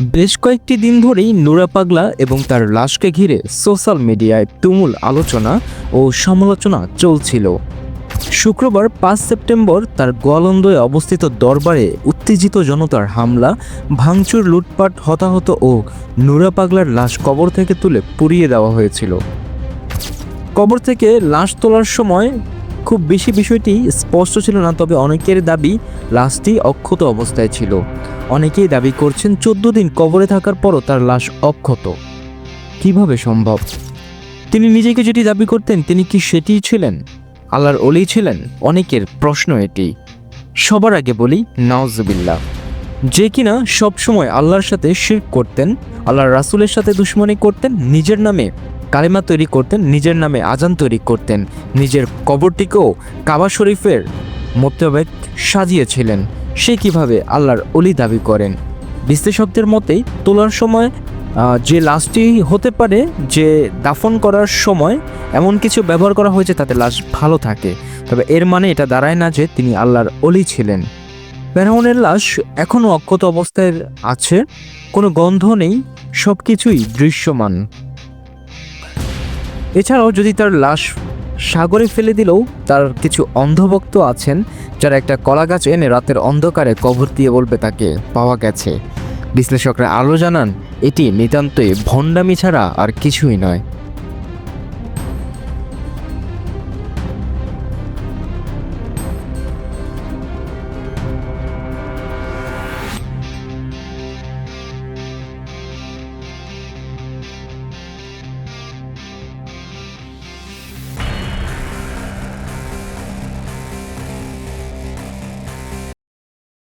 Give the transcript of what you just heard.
বেশ কয়েকটি দিন ধরেই নুরা পাগলা এবং তার লাশকে ঘিরে সোশ্যাল মিডিয়ায় তুমুল আলোচনা ও সমালোচনা চলছিল। শুক্রবার পাঁচ সেপ্টেম্বর তার গোয়ালন্দয়ে অবস্থিত দরবারে উত্তেজিত জনতার হামলা, ভাঙচুর, লুটপাট, হতাহত ও নুরা পাগলার লাশ কবর থেকে তুলে পুড়িয়ে দেওয়া হয়েছিল। কবর থেকে লাশ তোলার সময় খুব বেশি বিষয়টি স্পষ্ট ছিল না, তবে অনেকের দাবি লাশটি অক্ষত অবস্থায় ছিল। অনেকেই দাবি করছেন চোদ্দ দিন কবরে থাকার পরও তার লাশ অক্ষত। কীভাবে সম্ভব? তিনি নিজেকে যেটি দাবি করতেন, তিনি কি সেটিই ছিলেন? আল্লাহর অলি ছিলেন? অনেকের প্রশ্ন এটি। সবার আগে বলি নওয়াজবিল্লা যে কিনা সবসময় আল্লাহর সাথে শিরক করতেন, আল্লাহর রাসূলের সাথে দুশ্মনী করতেন, নিজের নামে কালিমা তৈরি করতেন, নিজের নামে আজান তৈরি করতেন। নিজের কবরটিকেও কাবা শরীফের মোতাবেক সাজিয়েছিলেন। সে কীভাবে আল্লাহর অলি দাবি করেন? বিশ্লেষকদের মতেই তোলার সময় যে লাশটি হতে পারে, যে দাফন করার সময় এমন কিছু ব্যবহার করা হয়েছে তাতে লাশ ভালো থাকে। তবে এর মানে এটা দাঁড়ায় না যে তিনি আল্লাহর অলি ছিলেন। ফেরাউনের লাশ এখনও অক্ষত অবস্থায় আছে, কোনো গন্ধ নেই সব কিছুই দৃশ্যমান। এছাড়াও যদি তার লাশ সাগরে ফেলে দিলেও তার কিছু অন্ধভক্ত আছেন, যারা একটা কলা গাছ এনে রাতের অন্ধকারে কবর দিয়ে বলবে তাকে, পাওয়া গেছে। বিশ্লেষকরা আরও জানান, এটি নিতান্তই ভণ্ডামি ছাড়া আর কিছুই নয়।